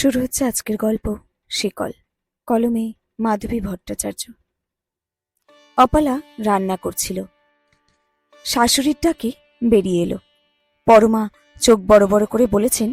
শুরু হচ্ছে আজকের গল্প, শিকল, কলমে মাধবী ভট্টাচার্য। অপালা রান্না করছিল। শাশুড়ির ডাকে বেরিয়ে এলো। পরমা চোখ বড় বড় করে বলেছেন,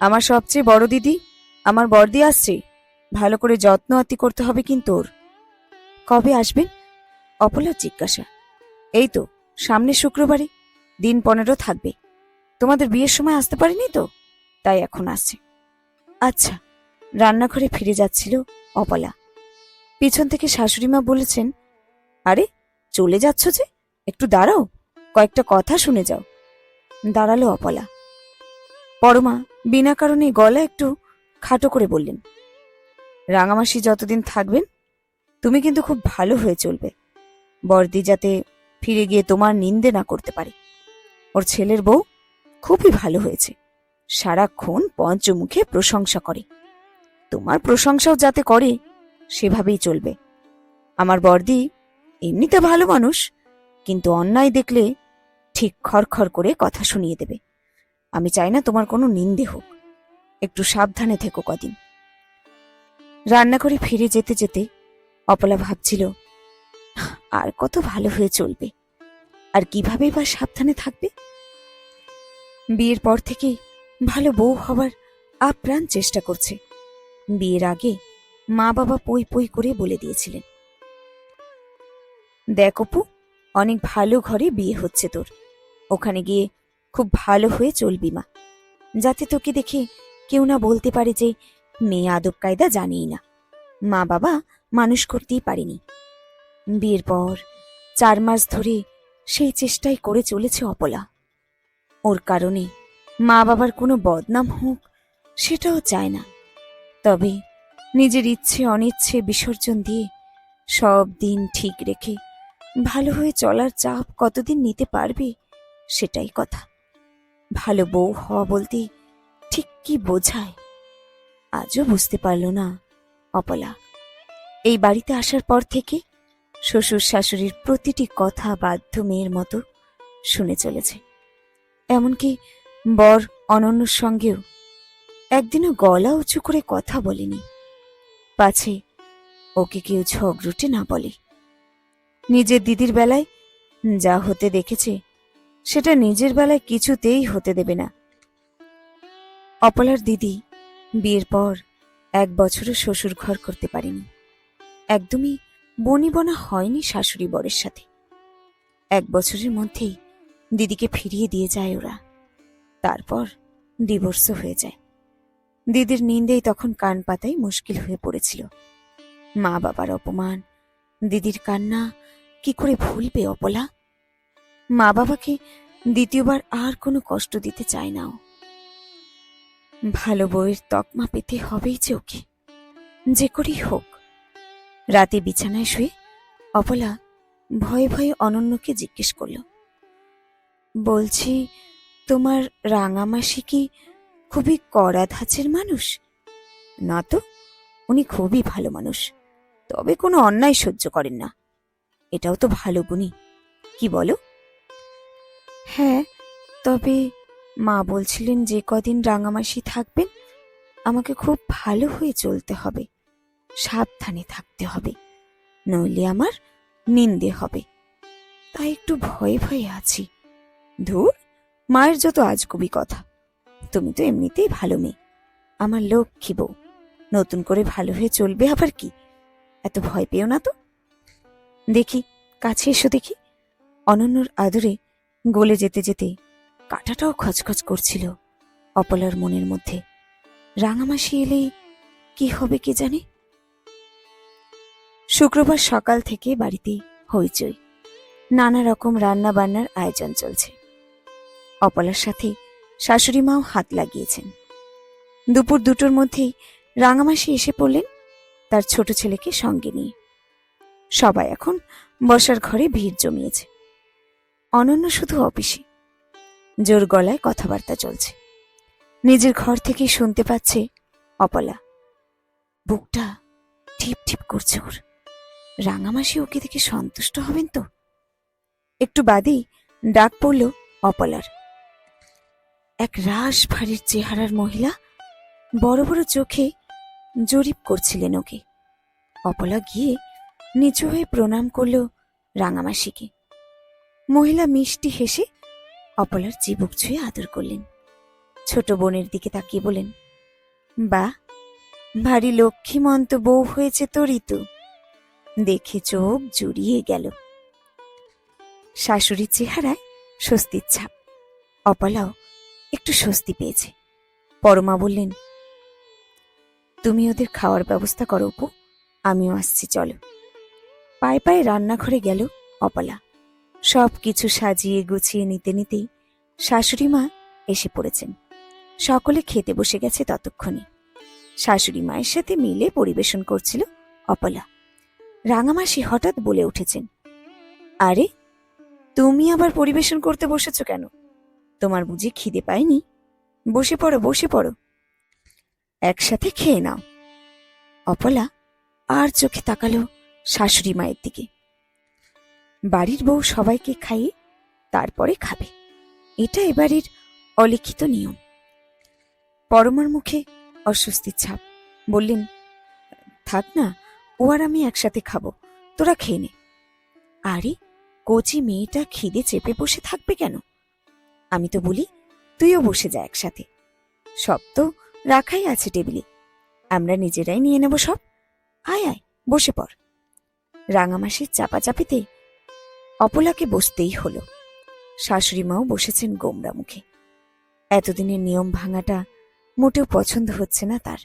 আমার সবচেয়ে বড় দিদি, আমার বর্দি আসছে। ভালো করে যত্ন আত্তি করতে হবে কিন্তু ওর। কবে আসবেন? অপলার জিজ্ঞাসা। এই তো, সামনে শুক্রবারে, দিন পনেরো থাকবে। তোমাদের বিয়ের সময় আসতে পারিনি তো? তাই এখন আসছে আচ্ছা রান্নাঘরে ফিরে যাচ্ছিল অপলা। পিছন থেকে শাশুড়িমা বলেছেন, আরে, চলে যাচ্ছ যে, একটু দাঁড়াও, কয়েকটা কথা শুনে যাও। দাঁড়াল অপলা। পরমা বিনা কারণে গলা একটু খাটো করে বললেন, রাঙামাসি যতদিন থাকবেন, তুমি কিন্তু খুব ভালো হয়ে চলবে। বর্দি যাতে ফিরে গিয়ে তোমার নিন্দে না করতে পারে। ওর ছেলের বউ খুবই ভালো হয়েছে। সারাক্ষণ পঞ্চমুখে প্রশংসা করে। তোমার প্রশংসাও যাতে করে, সেভাবেই চলবে। আমার বর্দি এমনিতে ভালো মানুষ, কিন্তু অন্যায় দেখলে ঠিক খড়খড় করে কথা শুনিয়ে দেবে। আমি চাই না তোমার কোনো নিন্দে হোক। একটু সাবধানে থেকো কদিন। রান্নাঘরে ফিরে যেতে যেতে অপলা ভাবছিল, আর কত ভালো হয়ে চলবে। আর কিভাবেই বা সাবধানে থাকবে? বিয়ের পর থেকেই ভালো বউ হবার আপ্রাণ চেষ্টা করছে। বিয়ের আগে মা বাবা পই পই করে বলে দিয়েছিলেন। দেখ অপু, অনেক ভালো ঘরে বিয়ে হচ্ছে তোর। ওখানে গিয়ে খুব ভালো হয়ে চলবি মা। যাতে তোকে দেখে কেউ না বলতে পারে যে মেয়ে আদব কায়দা জানেই না। মা বাবা মানুষ করতেই পারেনি। বিয়ের পর চার মাস ধরে সেই চেষ্টাই করে চলেছে অপলা। ওর কারণে মা বাবার কোনো বদনাম হোক, সেটাও চায় না। তবে নিজের ইচ্ছে অনিচ্ছে বিসর্জন দিয়ে সব দিন ঠিক রেখে ভালো হয়ে চলার চাপ কতদিন নিতে পারবে, সেটাই কথা। ভালো বউ হওয়া বলতে ঠিক কি বোঝায়, আজও বুঝতে পারল না অপলা। এই বাড়িতে আসার পর থেকে শ্বশুর শাশুড়ির প্রতিটি কথা বাধ্য মেয়ের মতো শুনে চলেছে। এমনকি বর অনন্যর সঙ্গেও একদিনও গলা উঁচু করে কথা বলেনি। পাছে ওকে কেউ ঝগড়ুটে না বলে। নিজের দিদির বেলায় যা হতে দেখেছে, সেটা নিজের বেলায় কিছুতেই হতে দেবে না। অপলার দিদি বিয়ের পর এক বছরও শ্বশুর ঘর করতে পারেনি। একদমই বনিবনা হয়নি শাশুড়ি বরের সাথে। এক বছরের মধ্যেই দিদিকে ফিরিয়ে দিয়ে যায় ওরা। তারপর ডিভোর্সও হয়ে যায়। দিদির নিন্দেই তখন কান পাতাই মুশকিল হয়ে পড়েছিল। মা বাবার অপমান, দিদির কান্না, কি করে ভুলবে অপলা? মা বাবাকে দ্বিতীয়বার আর কোনো কষ্ট দিতে চায় না ভালো বইয়ের তকমা পেতে হবেই যে ওকে। যে করেই হোক। রাতে বিছানায় শুয়ে অপলা ভয়ে ভয়ে অনন্যকে জিজ্ঞেস করল, বলছি তোমার রাঙামাসি কি খুবই কড়া ধাঁচের মানুষ? না তো, উনি খুবই ভালো মানুষ। তবে কোনো অন্যায় সহ্য করেন না। এটাও তো ভালো গুণী। কি বলো? হ্যাঁ তবে মা বলছিলেন যে কদিন রাঙামাসি থাকবেন, আমাকে খুব ভালো হয়ে চলতে হবে। সাবধানে থাকতে হবে। নইলে আমার নিন্দে হবে। তাই একটু ভয়ে ভয়ে আছি। ধুর মায়ের যত আজ আজগুবি কথা, তুমি তো এমনিতেই ভালো মেয়ে। আমার লক্ষ্মী বউ, নতুন করে ভালো হয়ে চলবে আবার কি? এত ভয় পেও না তো? দেখি, কাছে এসো দেখি। অনন্যর আদরে গলে যেতে যেতে কাঁটাটাও খচখচ করছিল অপলার মনের মধ্যে। রাঙামাসি এলেই কি হবে কে জানে? শুক্রবার সকাল থেকে বাড়িতে হইচই। নানা রকম রান্না বান্নার আয়োজন চলছে। অপলার সাথে শাশুড়ি মাও হাত লাগিয়েছেন। দুপুর দুটোর মধ্যেই রাঙামাসি এসে পড়লেন তার ছোট ছেলেকে সঙ্গে নিয়ে। সবাই এখন বসার ঘরে ভিড় জমিয়েছে। অনন্য শুধু অফিসে। জোর গলায় কথাবার্তা চলছে। নিজের ঘর থেকেই শুনতে পাচ্ছে অপলা। বুকটা ঠিপ ঠিপ করছে ওর। রাঙামাসি ওকে দেখে সন্তুষ্ট হবেন তো? একটু বাদেই ডাক পড়ল অপলার। এক রাস ভারীর চেহারার মহিলা বড় বড় চোখে জরিপ করছিলেন ওকে। অপলা গিয়ে নিচু হয়ে প্রণাম করল রাঙামাসিকে। মহিলা মিষ্টি হেসে অপলার চিবুক ছুঁয়ে আদর করলেন। ছোট বোনের দিকে তাকিয়ে বলেন, বা, ভারী লক্ষ্মীমন্ত বউ হয়েছে তোরই তো দেখে চোখ জুড়িয়ে গেল। শাশুড়ির চেহারায় স্বস্তির ছাপ। অপলাও একটু স্বস্তি পেয়েছে। পরমা বললেন, তুমি ওদের খাওয়ার ব্যবস্থা করো অপু, আমিও আসছি, চলো। পায়ে পায়ে রান্নাঘরে গেল অপলা। সব কিছু সাজিয়ে গুছিয়ে নিতে নিতেই শাশুড়ি মা এসে পড়েছেন। সকলে খেতে বসে গেছে ততক্ষণে। শাশুড়ি মায়ের সাথে মিলে পরিবেশন করছিল অপলা। রাঙামাসি হঠাৎ বলে উঠেছেন, আরে, তুমি আবার পরিবেশন করতে বসেছ কেন? তোমার বুঝি খিদে পায়নি? বসে পড়ো বসে পড়ো। একসাথে খেয়ে নাও। অপলা আর চোখে তাকালো শাশুড়ি মায়ের দিকে। বাড়ির বউ সবাইকে খাইয়ে তারপরে খাবে। এটা এবারের অলিখিত নিয়ম। পরমার মুখে অস্বস্তির ছাপ। বললেন, থাক না, ও আর আমি একসাথে খাব। তোরা খেয়ে নে। আরে, কচি মেয়েটা খিদে চেপে বসে থাকবে কেন? আমি তো বলি, তুইও বসে যা একসাথে। সব তো রাখাই আছে টেবিলে। আমরা নিজেরাই নিয়ে নেব সব। আয় আয়, বসে পড়। রাঙামাসির চাপাচাপিতে অপলাকে বসতেই হলো। শাশুড়ি মাও বসেছেন গোমরা মুখে। এতদিনের নিয়ম ভাঙাটা মোটেও পছন্দ হচ্ছে না তার।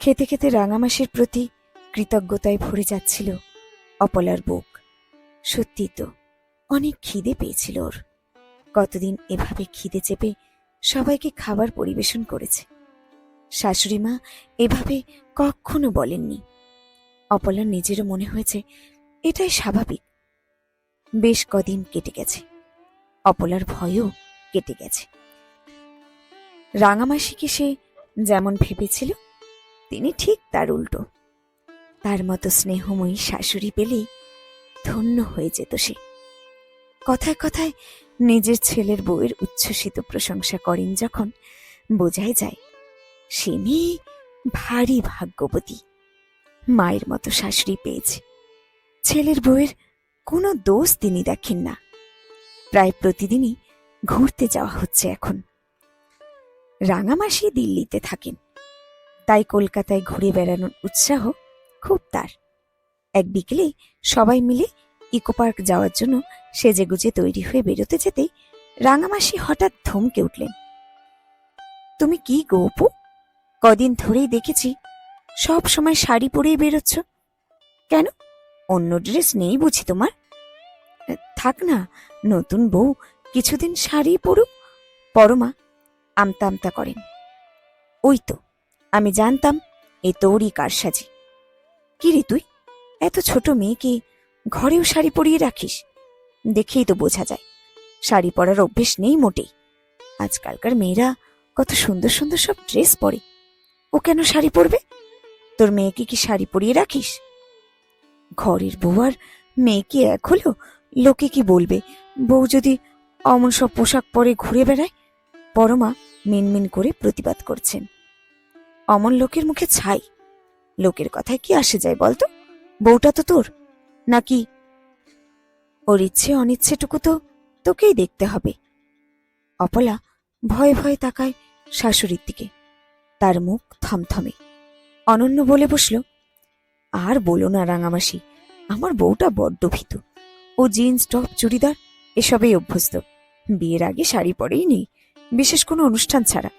খেতে খেতে রাঙামাসির প্রতি কৃতজ্ঞতায় ভরে যাচ্ছিল অপলার বুক। সত্যি তো অনেক খিদে পেয়েছিল ওর। কতদিন এভাবে খিদে চেপে সবাইকে খাবার পরিবেশন করেছে। শাশুড়ি মা এভাবে কখনো বলেননি। অপলার নিজেরও মনে হয়েছে, এটাই স্বাভাবিক। বেশ কদিন কেটে গেছে। অপলার ভয়ও কেটে গেছে। রাঙামাসিকে সে যেমন ভেবেছিল, তিনি ঠিক তার উল্টো। তার মতো স্নেহময়ী শাশুড়ি পেলে ধন্য হয়ে যেত সে। কথায় কথায় নিজের ছেলের বউয়ের উচ্ছ্বসিত প্রশংসা করেন যখন বোঝাই যায়, সে মেয়ে ভারী ভাগ্যবতী। মায়ের মতো শাশুড়ি পেয়েছে। ছেলের বউয়ের কোনো দোষ তিনি দেখেন না। প্রায় প্রতিদিনই ঘুরতে যাওয়া হচ্ছে এখন। রাঙামাসি দিল্লিতে থাকেন। তাই কলকাতায় ঘুরে বেড়ানোর উৎসাহ খুব তার। এক বিকেলে সবাই মিলে ইকো পার্ক যাওয়ার জন্য সেজেগুজে তৈরি হয়ে বেরোতে যেতেই রাঙামাসি হঠাৎ থমকে উঠলেন। তুমি কি গো অপু? কদিন ধরেই দেখেছি সব সময় শাড়ি পরেই বেরোচ্ছ। কেন? অন্য ড্রেস নেই বুঝি তোমার? থাক না, নতুন বউ কিছুদিন শাড়ি পরুক। পরমা আমতা আমতা করেন। ওই তো, আমি জানতাম এ তোরই কারসাজি। কি রে তুই? এত ছোট মেয়েকে ঘরেও শাড়ি পরিয়ে রাখিস। দেখেই তো বোঝা যায়, শাড়ি পরার অভ্যেস নেই মোটেই। আজকালকার মেয়েরা কত সুন্দর সুন্দর সব ড্রেস পরে। ও কেন শাড়ি পরবে? তোর মেয়েকে কি শাড়ি পরিয়ে রাখিস? ঘরের বউ আর মেয়েকে এক হলো? লোকে কি বলবে? বউ যদি অমন সব পোশাক পরে ঘুরে বেড়ায়? পরমা মিনমিন করে প্রতিবাদ করছেন। অমন লোকের মুখে ছাই। লোকের কথায় কি আসে যায় বলতো? বউটা তো তোর। নাকি? ওর ইচ্ছে অনিচ্ছেটুকু তো তোকেই দেখতে হবে। অপলা ভয়ে ভয়ে তাকায় শাশুড়ির দিকে। তার মুখ থমথমে। অনন্য বলে বসল, আর বলো না রাঙামাসি, আমার বউটা বড্ড ভীতু। ও জিন্স, টপ, চুড়িদার, এসবেই অভ্যস্ত। বিয়ের আগে শাড়ি পরেই নেই, বিশেষ কোনো অনুষ্ঠান ছাড়া।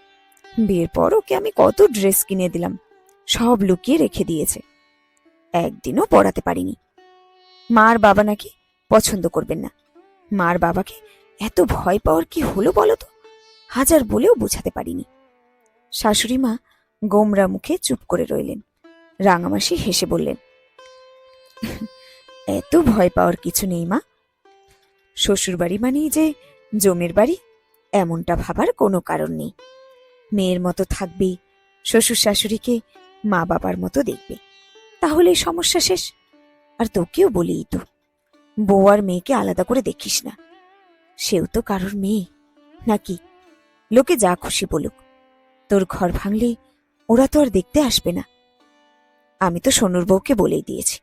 বিয়ের পর ওকে আমি কত ড্রেস কিনে দিলাম, সব লুকিয়ে রেখে দিয়েছে। একদিনও পড়াতে পারিনি। মার বাবা নাকি পছন্দ করবেন না। মার বাবাকে এত ভয় পাওয়ার কি হলো বলো তো? হাজার বলেও বোঝাতে পারিনি। শাশুড়ি মা গোমরা মুখে চুপ করে রইলেন। রাঙামাসি হেসে বললেন, এত ভয় পাওয়ার কিছু নেই মা। শ্বশুর বাড়ি মানেই যে জমের বাড়ি, এমনটা ভাবার কোনো কারণ নেই। মেয়ের মতো থাকবে, শ্বশুর শাশুড়িকে মা বাবার মতো দেখবে। তাহলে সমস্যা শেষ? আর তোকেও বলি তো। বউ আর মেয়েকে আলাদা করে দেখিস না। সেও তো কারোর মেয়ে। নাকি? লোকে যা খুশি বলুক। তোর ঘর ভাঙলে ওরা তো আর দেখতে আসবে না। আমি তো সোনুর বউকে বলেই দিয়েছি।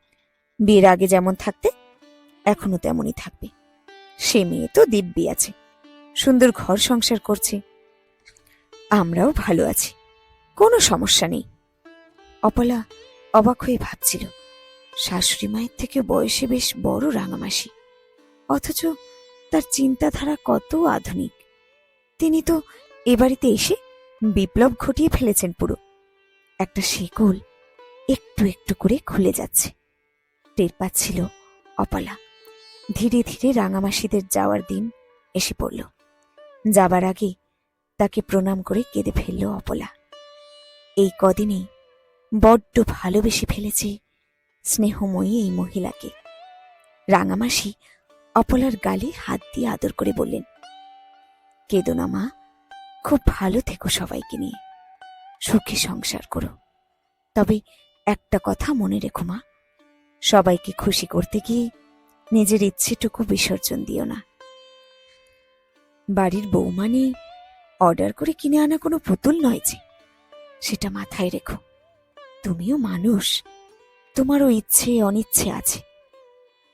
বিয়ের আগে যেমন থাকতে, এখনও তেমনই থাকবে। সে মেয়ে তো দিব্যি আছে। সুন্দর ঘর সংসার করছে। আমরাও ভালো আছি। কোনো সমস্যা নেই। অপলা অবাক হয়ে ভাবছিল। শাশুড়ি মায়ের থেকে বয়সে বেশ বড় রাঙামাসি। অথচ তার চিন্তাধারা কত আধুনিক। তিনি তো এ বাড়িতে এসে বিপ্লব ঘটিয়ে ফেলেছেন পুরো। একটা শিকল একটু একটু করে খুলে যাচ্ছে। টের পাচ্ছিল অপলা। ধীরে ধীরে রাঙামাসিদের যাওয়ার দিন এসে পড়ল। যাবার আগে তাকে প্রণাম করে কেঁদে ফেলল অপলা। এই কদিনেই বড্ড ভালোবেসে ফেলেছে স্নেহময়ী এই মহিলাকে। রাঙামাসি অপলার গালে হাত দিয়ে আদর করে বললেন, কেদো না মা, খুব ভালো থেকো সবাইকে নিয়ে। সুখে সংসার করো। তবে একটা কথা মনে রেখো মা, সবাইকে খুশি করতে গিয়ে নিজের ইচ্ছেটুকু বিসর্জন দিও না। বাড়ির বউ মানে অর্ডার করে কিনে আনা কোনো পুতুল নয় যে, সেটা মাথায় রেখো। তুমিও মানুষ তোমারও ইচ্ছে অনিচ্ছে আছে।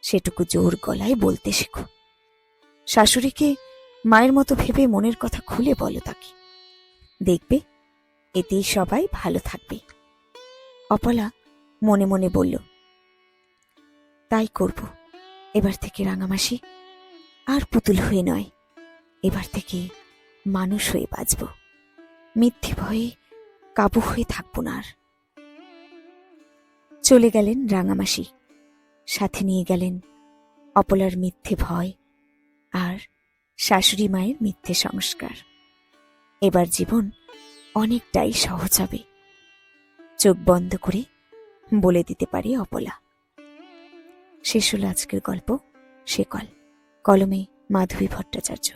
সেটুকু জোর গলায় বলতে শেখো। শাশুড়িকে মায়ের মতো ভেবে মনের কথা খুলে বলো তাকে। দেখবে, এতেই সবাই ভালো থাকবে। অপলা মনে মনে বলল, তাই করব। এবার থেকে রাঙামাসি আর পুতুল হয়ে নয়। এবার থেকে মানুষ হয়ে বাঁচব। মিথ্যে ভয়ে কাবু হয়ে থাকব না আর। চলে গেলেন রাঙামাসি। সাথে নিয়ে গেলেন অপলার মিথ্যে ভয় আর শাশুড়ি মায়ের মিথ্যে সংস্কার। এবার জীবন অনেকটাই সহজ হবে। চোখ বন্ধ করে বলে দিতে পারি অপলা। শেষ হলো আজকের গল্প, সে কল। কলমে মাধবী ভট্টাচার্য।